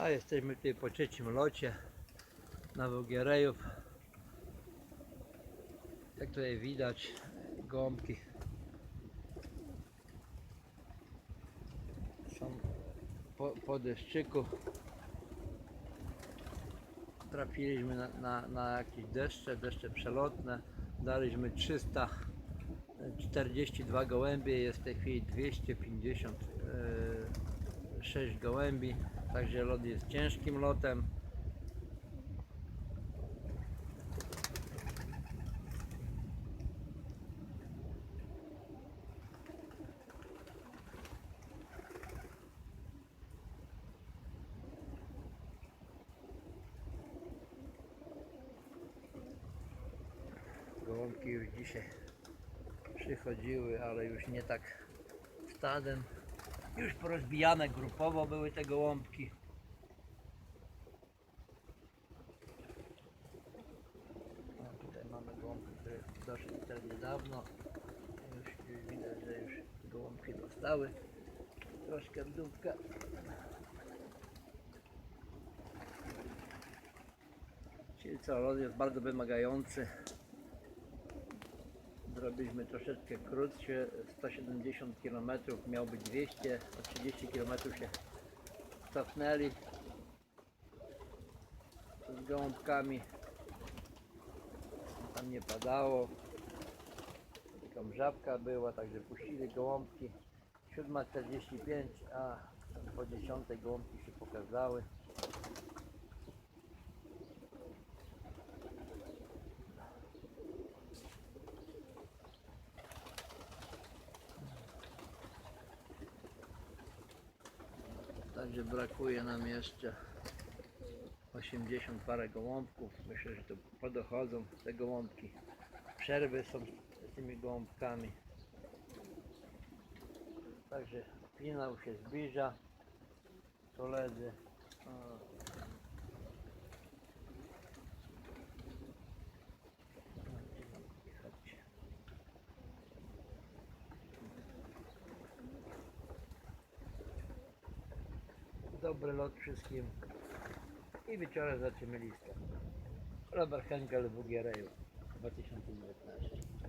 A jesteśmy tutaj po trzecim locie na Wogierejów. Jak tutaj widać gąbki są po, po deszczyku. Trafiliśmy na, na, na jakieś deszcze, deszcze przelotne. Daliśmy 342 gołębie, jest w tej chwili 256 gołębi. Także lot jest ciężkim lotem. Gołąbki już dzisiaj przychodziły, ale już nie tak stadem. Już porozbijane grupowo były te gołąbki. Tutaj mamy gołąbki, które doszły niedawno. Już, już widać, że już gołąbki dostały troszkę w dupkę. Czyli co, lot jest bardzo wymagający. Zrobiliśmy troszeczkę krótsze, 170 km, miał być 200, o 30 km się cofnęli z gołąbkami. Tam nie padało, tylko mrzawka była, także puścili gołąbki. 7.45, a po 10 gołąbki się pokazały. Także brakuje nam jeszcze 80 parę gołąbków. Myślę, że to podochodzą te gołąbki. Przerwy są z tymi gołąbkami. Także finał się zbliża. Koledzy. O. Dobry lot wszystkim. I wieczorem zaczynamy listę. Robert Henkel w Ugiereju 2019.